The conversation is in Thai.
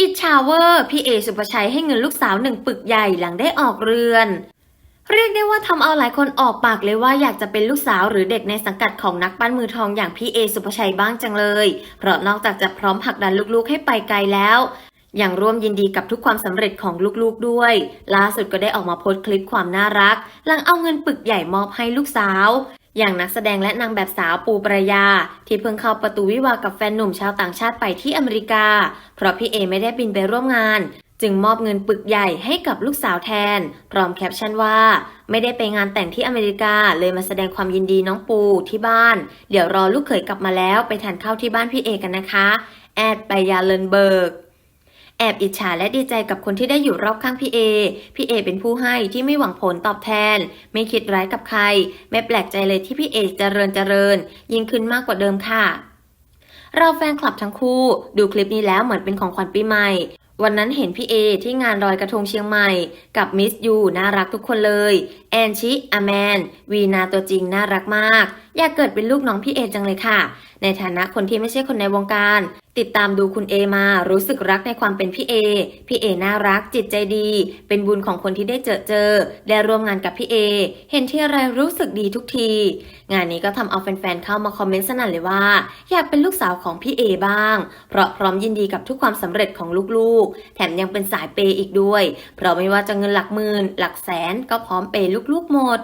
อิจฉาเวอร์พี่เอสุภชัยให้เงินลูกสาวหนึ่งปึกใหญ่หลังได้ออกเรือน เรียกได้ว่าทำเอาหลายคนออกปากเลยว่าอยากจะเป็นลูกสาวหรือเด็กในสังกัดของนักปั้นมือทองอย่างพี่เอสุภชัยบ้างจังเลย เพราะนอกจากจะพร้อมผลักดันลูกๆให้ไปไกลแล้วยังร่วมยินดีกับทุกความสำเร็จของลูกๆด้วย ล่าสุดก็ได้ออกมาโพสต์คลิปความน่ารัก หลังเอาเงินปึกใหญ่มอบให้ลูกสาว อย่างนักแสดงและนางแบบสาวปูปรยา ที่เพิ่งเข้าประตูวิวากับแฟนหนุ่มชาวต่างชาติไปที่อเมริกา เพราะพี่เอไม่ได้บินไปร่วมงาน จึงมอบเงินปึกใหญ่ให้กับลูกสาวแทน พร้อมแคปชั่นว่า ไม่ได้ไปงานแต่งที่อเมริกา เลยมาแสดงความยินดีน้องปูที่บ้าน เดี๋ยวรอลูกเขยกลับมาแล้วไปทานข้าวที่บ้านพี่เอกันนะคะ แอดไปยาเลนเบิร์ก แอบอิจฉาและดีใจกับคนที่ได้อยู่รอบข้างพี่เอ พี่เอเป็นผู้ให้ที่ไม่หวังผลตอบแทน ไม่คิดร้ายกับใคร ไม่แปลกใจเลยที่พี่เอเจริญเจริญ ยิ่งขึ้นมากกว่าเดิมค่ะ เราแฟนคลับทั้งคู่ ดูคลิปนี้แล้วเหมือนเป็นของขวัญปีใหม่ วันนั้นเห็นพี่เอที่งานลอยกระทงเชียงใหม่ กับมิสยูน่ารักทุกคนเลย แอนชิอาแมน วีนาตัวจริงน่ารักมาก อยากเกิดเป็นลูกน้องพี่เอจังเลยค่ะ ในฐานะคนที่ไม่ใช่คนในวงการ ติดตามดูคุณเอมารู้สึกรักในความเป็นพี่เอ พี่เอน่ารักจิตใจดี เป็นบุญของคนที่ได้เจอเจอ ได้ร่วมงานกับพี่เอ เห็นที่อะไรรู้สึกดีทุกที งานนี้ก็ทำเอาแฟนๆเข้ามาคอมเมนต์สนั่นเลยว่า อยากเป็นลูกสาวของพี่เอบ้าง เพราะพร้อมยินดีกับทุกความสำเร็จของลูกๆ แถมยังเป็นสายเปย์อีกด้วย เพราะไม่ว่าจะเงินหลักหมื่นหลักแสนก็พร้อมเปย์ลูกๆหมด